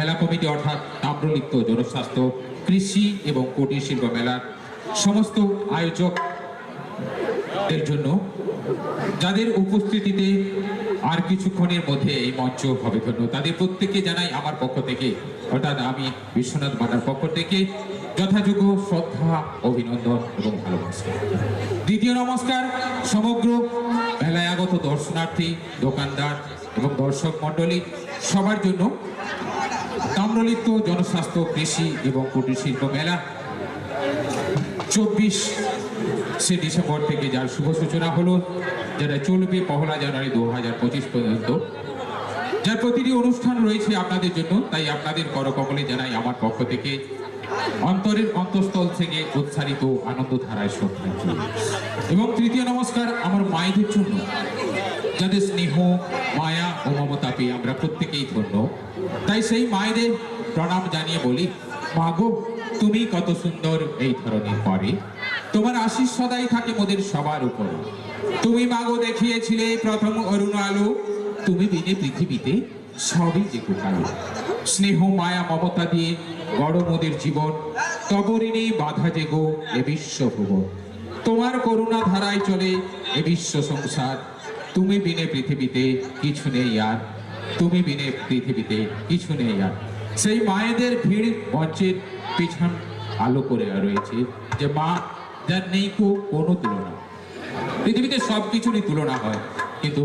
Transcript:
মেলা কমিটি অর্থাৎ তাম্রলিপ্ত জনস্বাস্থ্য, কৃষি এবং কুটির শিল্প মেলার সমস্ত আয়োজকদের জন্য যাদের উপস্থিতিতে আর কিছুক্ষণের মধ্যে এই মঞ্চ হবে ধন্য। তাদের প্রত্যেককে জানাই আমার পক্ষ থেকে, অর্থাৎ আমি বিশ্বনাথ মাতার পক্ষ থেকে যথাযোগ্য শ্রদ্ধা, অভিনন্দন এবং ভালোবাসা। দ্বিতীয় নমস্কার, সমগ্র মেলায় আগত দর্শনার্থী, দোকানদার এবং দর্শক মণ্ডলী সবার জন্য তাম্রলিপ্ত জনস্বাস্থ্য কৃষি এবং কুটির শিল্প মেলা চব্বিশ ডিসেম্বর থেকে যার শুভ সূচনা হলো, যেটা চলবে পহলা জানুয়ারি দু হাজার পঁচিশ পর্যন্ত। যার প্রতিটি অনুষ্ঠান রয়েছে আপনাদের জন্য, তাই আপনাদের করকমলে জানাই আমার পক্ষ থেকে। অন্তরের অন্তঃস্থল থেকে উৎসারিত আনন্দ ধারায় শ্রদ্ধাঞ্জলি এবং তৃতীয় নমস্কার, আমার মায়েদের জন্য। যাদের স্নেহ, মায়া ও মমতা পেয়ে আমরা প্রত্যেকেই ধন্য। তাই সেই মায়েদের প্রণাম জানিয়ে বলি মাগো তুমি কত সুন্দর এই ধরনের পরে। তোমার আশিস সদাই থাকে মোদের সবার উপর। তুমি মাগো দেখিয়েছিলে প্রথম অরুণ আলো, তুমি বিনে পৃথিবীতে সবই যে কালো স্নেহ, মায়া, মমতা দিয়ে বড় মোদের জীবন তবরিনী বাধা জেগো এ বিশ্ব ভুবন। তোমার করুণা ধারায় চলে এ বিশ্ব সংসার, তুমি বিনে পৃথিবীতে কিছু নেই আর তুমি বিনে পৃথিবীতে কিছু নেই আর। সেই মায়েদের ভিড় মঞ্চের পিছন আলো করে রয়েছে যে মা যার নেই কোনো তুলনা। পৃথিবীতে সব কিছুরই তুলনা হয়, কিন্তু